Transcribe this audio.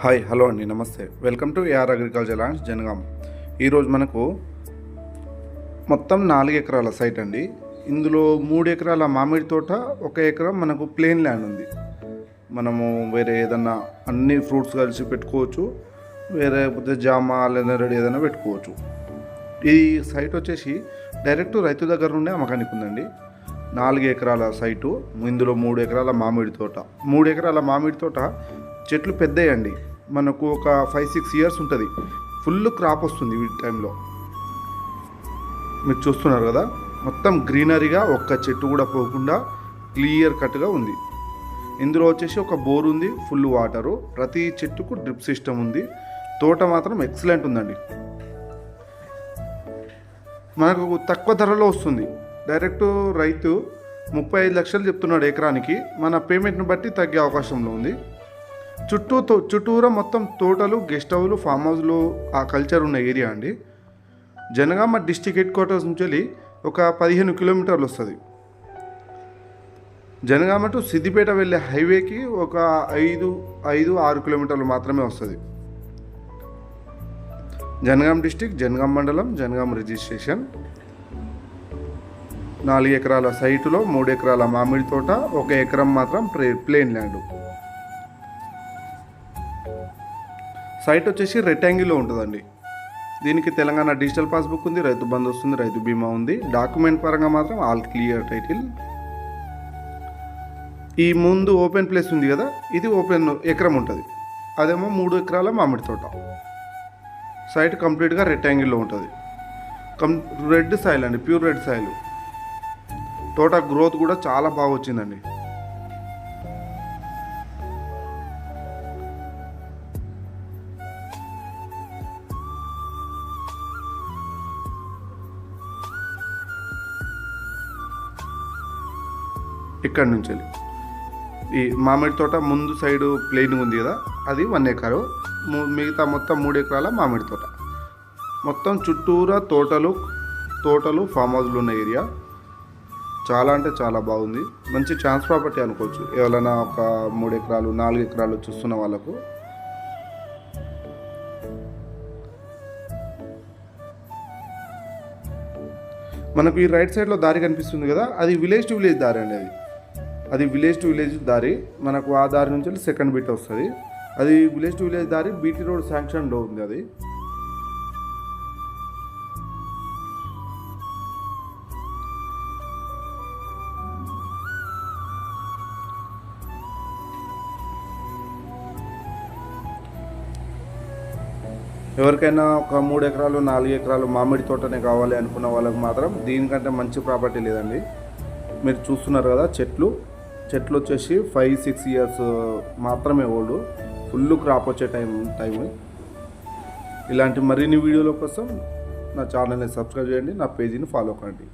Hi hello అండి నమస్తే. Welcome to A R agriculture lands Jangaon. ఈరోజు మనకు మొత్తం నాలుగు ఎకరాల సైట్ అండి. ఇందులో మూడు ఎకరాల మామిడి తోట ఒక ఎకరం మనకు ప్లేన్ ల్యాండ్ ఉంది. మనము వేరే ఏదన్నా అన్ని ఫ్రూట్స్ కలిసి పెట్టుకోవచ్చు వేరే పోతే జామ రెడీ ఏదైనా పెట్టుకోవచ్చు. ఈ సైట్ వచ్చేసి డైరెక్ట్ రైతు దగ్గర నుండే అమ్మకానికి ఉందండి. నాలుగు ఎకరాల సైటు ఇందులో మూడు ఎకరాల మామిడి తోట. మూడు ఎకరాల మామిడి తోట చెట్లు పెద్దయండి. మనకు ఒక ఫైవ్ సిక్స్ ఇయర్స్ ఉంటుంది. ఫుల్ క్రాప్ వస్తుంది ఈ టైంలో మీరు చూస్తున్నారు కదా? మొత్తం గ్రీనరీగా ఒక్క చెట్టు కూడా పోకుండా క్లియర్ కట్గా ఉంది. ఇందులో వచ్చేసి ఒక బోర్ ఉంది ఫుల్ వాటరు ప్రతి చెట్టుకు డ్రిప్ సిస్టమ్ ఉంది. తోట మాత్రం ఎక్సలెంట్ ఉందండి. మనకు తక్కువ ధరలో వస్తుంది. డైరెక్ట్ రైతు ముప్పై ఐదు లక్షలు చెప్తున్నాడు ఎకరానికి. మన పేమెంట్ని బట్టి తగ్గే అవకాశంలో ఉంది. చుట్టూ తో- చుట్టూరా మొత్తం తోటలు గెస్ట్ హౌస్లు ఫామ్ హౌస్లు ఆ కల్చర్ ఉన్న ఏరియా అండి. జనగామ డిస్టిక్ హెడ్ క్వార్టర్స్ నుంచి వెళ్ళి ఒక పదిహేను కిలోమీటర్లు వస్తుంది. జనగామ టు సిద్దిపేట వెళ్ళే హైవేకి ఒక ఐదు ఐదు ఆరు కిలోమీటర్లు మాత్రమే వస్తుంది. జనగాం డిస్టిక్ జనగాం మండలం జనగాం రిజిస్ట్రేషన్. నాలుగు ఎకరాల సైటులో మూడు ఎకరాల మామిడి తోట ఒక ఎకరం మాత్రం ప్లే ప్లేన్ ల్యాండ్. సైట్ వచ్చేసి రెక్టాంగిల్లో ఉంటుందండి. దీనికి తెలంగాణ డిజిటల్ పాస్బుక్ ఉంది రైతు బంధు వస్తుంది రైతు బీమా ఉంది. డాక్యుమెంట్ పరంగా మాత్రం ఆల్ క్లియర్ టైటిల్. ఈ ముందు ఓపెన్ ప్లేస్ ఉంది కదా ఇది ఓపెన్ ఎకరం ఉంటుంది. అదేమో మూడు ఎకరాల మామిడి తోట. సైట్ కంప్లీట్గా రెక్టాంగిల్లో ఉంటుంది. కం రెడ్ సాయిల్ అండి ప్యూర్ రెడ్ సాయిల్. తోట గ్రోత్ కూడా చాలా బాగా వచ్చిందండి. ఇక్కడి నుంచి వెళ్ళి. ఈ మామిడి తోట ముందు సైడు ప్లెయిన్ ఉంది కదా అది వన్ ఎకరు. మిగతా మొత్తం మూడు ఎకరాల మామిడి తోట. మొత్తం చుట్టూరా తోటలు తోటలు ఫామ్ హౌస్లు ఉన్న ఏరియా చాలా అంటే చాలా బాగుంది. మంచి ఛాన్స్ ప్రాపర్టీ అనుకోవచ్చు. ఎవరైనా ఒక మూడు ఎకరాలు నాలుగు ఎకరాలు చూస్తున్న వాళ్ళకు. మనకు ఈ రైట్ సైడ్లో దారి కనిపిస్తుంది కదా అది విలేజ్ టు విలేజ్ దారి అండి అది విలేజ్ టు విలేజ్ దారి మనకు ఆ దారి నుంచి సెకండ్ బీట్ వస్తుంది. అది విలేజ్ టు విలేజ్ దారి బీటీ రోడ్ శాంక్షన్లో ఉంది అది. ఎవరికైనా ఒక మూడు ఎకరాలు నాలుగు ఎకరాలు మామిడి తోటనే కావాలి అనుకున్న వాళ్ళకి మాత్రం దీనికంటే మంచి ప్రాపర్టీ లేదండి. మీరు చూస్తున్నారు కదా చెట్లు. చెట్లు వచ్చేసి ఫైవ్ సిక్స్ ఇయర్స్ uh, మాత్రమే ఓల్డ్ ఫుల్ క్రాప్ వచ్చే టైం టైం ఇలాంటి మరిన్ని వీడియోల కోసం నా ఛానల్ని సబ్స్క్రైబ్ చేయండి నా పేజీని ఫాలో కండి.